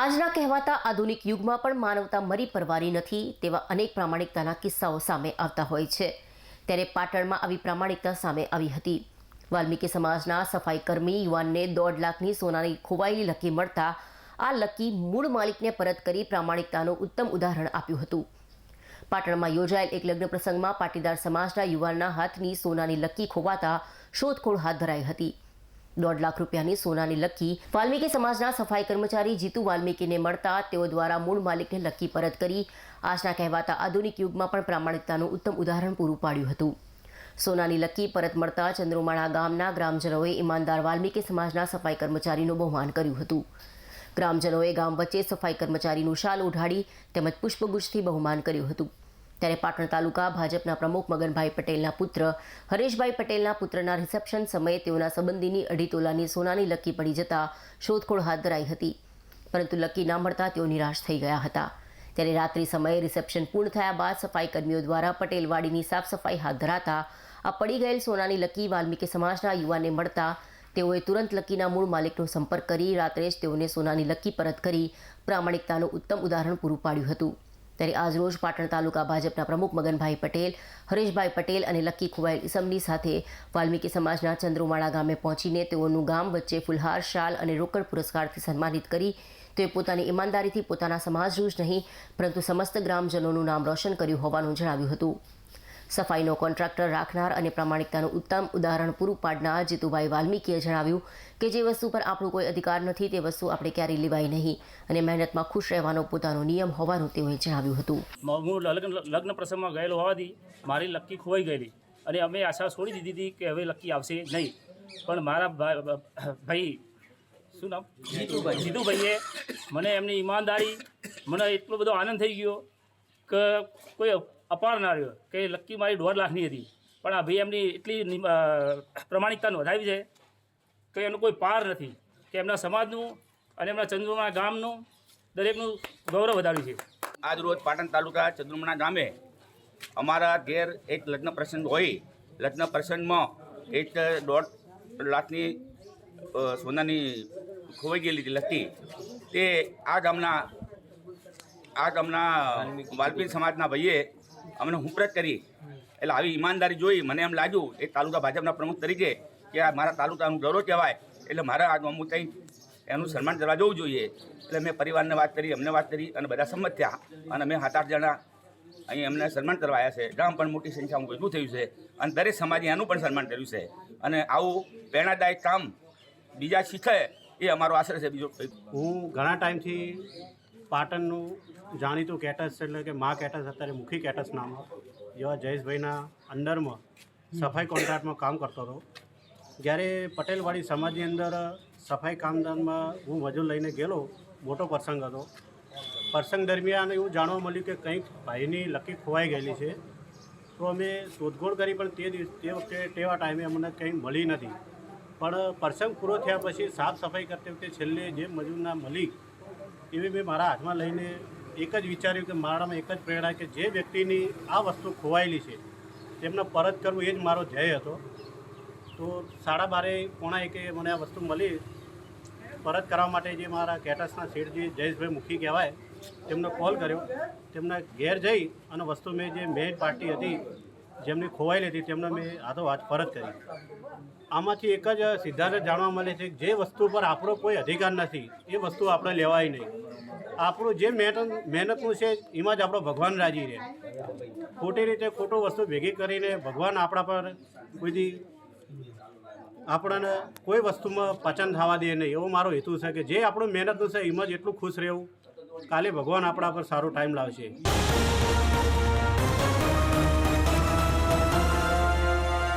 આજના કહેવાતા આધુનિક યુગમાં પણ માનવતા મરી પરવારી નથી તેવા અનેક પ્રામાણિકતાના કિસ્સાઓ સામે આવતા હોય છે. ત્યારે પાટણમાં આવી પ્રામાણિકતા સામે આવી હતી. વાલ્મીકી સમાજના સફાઈ કર્મી યુવાનને દોઢ લાખની સોનાની ખોવાયેલી લકી મળતા આ લકી મૂળ માલિકને પરત કરી પ્રામાણિકતાનું ઉત્તમ ઉદાહરણ આપ્યું હતું. પાટણમાં યોજાયેલ એક લગ્ન પ્રસંગમાં પાટીદાર સમાજના યુવાનના હાથની સોનાની લકી ખોવાતા શોધખોળ હાથ ધરાઈ હતી. દોઢ લાખ રૂપિયાની સોનાની લકી. વાલ્મીકી સમાજના સફાઈ કર્મચારી જીતુ વાલ્મીકીને મળતા તેઓ દ્વારા મૂળ માલિકને લકી પરત કરી. આજના કહેવાતા આધુનિક યુગમાં પણ પ્રામાણિકતાનું ઉત્તમ ઉદાહરણ પૂરું પાડ્યું હતું. સોનાની લકી પરત મળતા ચંદ્રોમાળા ગામના ગ્રામજનોએ ઈમાનદાર વાલ્મીકી સમાજના સફાઈ કર્મચારીનું બહુમાન કર્યું હતું. ગ્રામજનોએ ગામ વચ્ચે સફાઈ કર્મચારીનું શાલ ઉઢાડી તેમજ પુષ્પગુચ્છથી બહુમાન કર્યું હતું. ત્યારે પાટણ તાલુકા ભાજપના પ્રમુખ મગનભાઈ પટેલના પુત્ર, હરેશભાઈ પટેલના પુત્રના રિસેપ્શન સમયે તેઓના સંબંધીની અઢી તોલાની સોનાની લકી પડી જતા શોધખોળ હાથ ધરાઈ હતી. પરંતુ લકી ના મળતા તેઓ નિરાશ થઈ ગયા હતા. ત્યારે રાત્રિ સમયે રિસેપ્શન પૂર્ણ થયા બાદ સફાઈ કર્મીઓ દ્વારા પટેલવાડીની સાફ સફાઈ હાથ ધરાતા, આ પડી ગયેલ સોનાની લકી વાલ્મીકી સમાજના યુવાનને મળતા તેઓએ તુરંત લકીના મૂળ માલિકનો સંપર્ક કરી રાત્રે જ તેઓને સોનાની લકી પરત કરી પ્રામાણિકતાનું ઉત્તમ ઉદાહરણ પૂરું પાડ્યું હતું. ત્યારે આજરોજ પાટણ તાલુકા ભાજપના પ્રમુખ મગનભાઈ પટેલ, હરેશભાઈ પટેલ અને લક્કી ખુવાઈ ઇસમની સાથે વાલ્મીકી સમાજના ચંદ્રુમાળા ગામે પહોંચીને તેઓનું ગામ વચ્ચે ફુલહાર શાલ અને રોકડ પુરસ્કારથી સન્માનિત કરી તે પોતાની ઈમાનદારીથી પોતાના સમાજનું જ નહીં, પરંતુ સમસ્ત ગ્રામજનોનું નામ રોશન કર્યું હોવાનું જણાવ્યું હતું. સફાઈનો કોન્ટ્રાક્ટર રાખનાર અને પ્રામાણિકતાનું ઉત્તમ ઉદાહરણ પૂરું પાડનાર જીતુભાઈ વાલ્મીકીએ જણાવ્યું કે જે વસ્તુ પર આપણો કોઈ અધિકાર નથી તે વસ્તુ આપણે ક્યારેય લેવાય નહીં અને મહેનતમાં ખુશ રહેવાનો પોતાનો નિયમ હોવાનું તેઓએ જણાવ્યું હતું. હું લગ્ન લગ્ન પ્રસંગમાં ગયેલો હોવાથી મારી લક્કી ખોવાઈ ગયેલી અને અમે આશા છોડી દીધી હતી કે હવે લક્કી આવશે નહીં. પણ મારા ભાઈ શું નામ? જીતુભાઈ. જીતુભાઈએ મને એમની ઈમાનદારી મને એટલો બધો આનંદ થઈ ગયો કે કોઈ અપાર ના રહ્યો. કે લક્કી મારી દોઢ લાખની હતી. પણ આ ભાઈ એમની એટલી પ્રમાણિકતા નોંધાવી છે કે એનો કોઈ પાર નથી. કે એમના સમાજનું અને એમના ચંદ્રમણા ગામનું દરેકનું ગૌરવ વધાર્યું છે. આજ રોજ પાટણ તાલુકા ચંદ્રમણા ગામે અમારા ઘેર એક લગ્ન પ્રસંગ હોય. લગ્ન પ્રસંગમાં એક દોઢ લાખની સોનાની ખોવાઈ ગયેલી હતી લકી. તે આ ગામના આ ગામના વાલપીર સમાજના ભાઈએ અમને હુંપરત કરી. એટલે આવી ઈમાનદારી જોઈ મને એમ લાગ્યું, એક તાલુકા ભાજપના પ્રમુખ તરીકે, કે આ મારા તાલુકાનું ગૌરવ કહેવાય. એટલે મારા આ અમુક કંઈ એનું સન્માન કરવા જવું જોઈએ. એટલે મેં પરિવારને વાત કરી, અમને વાત કરી અને બધા સંમત થયા. અને અમે સાત આઠ જણા અહીં અમને સન્માન કરવા આવ્યા છે. ગામ પણ મોટી સંખ્યામાં ભેગું થયું છે. અને દરેક સમાજે એનું પણ સન્માન કર્યું છે. અને આવું પ્રેરણાદાયક કામ બીજા શીખે એ અમારો આશરે છે. બીજો હું ઘણા ટાઈમથી પાટણનું જાણીતું કેટસ એટલે કે મા કેટસ અત્યારે મુખી કેટસ નામ જેવા જયેશભાઈના અંડરમાં સફાઈ કોન્ટ્રાક્ટમાં કામ કરતો હતો. જ્યારે પટેલવાડી સમાજની અંદર સફાઈ કામદારમાં હું મજૂર લઈને ગયેલો, મોટો પ્રસંગ હતો. પ્રસંગ દરમિયાન એવું જાણવા મળ્યું કે કંઈક ભાઈની લકી ખોવાઈ ગયેલી છે. તો અમે શોધખોળ કરી, પણ તે દિવસ, તે વખતે, તેવા ટાઈમે અમને કંઈ મળી નથી. પણ પ્રસંગ પૂરો થયા પછી સાફ સફાઈ કરતી વખતે છેલ્લે જે મજૂરના મળી એવી મેં મારા હાથમાં લઈને એક જ વિચાર્યું કે મારામાં એક જ પ્રેરણા કે જે વ્યક્તિની આ વસ્તુ ખોવાયેલી છે, તેમને પરત કરવું એ જ મારો ધ્યેય હતો. તો સાડા બારે પોણા એકે મને આ વસ્તુ મળી. પરત કરવા માટે જે મારા કેટસના શેઠજી જયેશભાઈ મુખી કહેવાય, તેમનો કોલ કર્યો. તેમના ઘેર જઈ અને વસ્તુ મેં જે મેઇન પાર્ટી હતી જેમની ખોવાયેલી હતી તેમને મેં હાથો હાથ પરત કરી. આમાંથી એક જ સિદ્ધાંત જાણવા મળે છે જે વસ્તુ પર આપણો કોઈ અધિકાર નથી, એ વસ્તુ આપણે લેવાય નહીં. આપણું જે મહેનત, મહેનતનું છે, એમાં જ આપણો ભગવાન રાજી રહે. ખોટી રીતે ખોટું વસ્તુ ભેગી કરીને ભગવાન આપણા પર કોઈથી આપણને કોઈ વસ્તુમાં પચન થવા દે નહીં. એવો મારો હેતુ છે કે જે આપણું મહેનતનું છે, એમાં જ એટલું ખુશ રહેવું. કાલે ભગવાન આપણા પર સારો ટાઈમ લાવશે.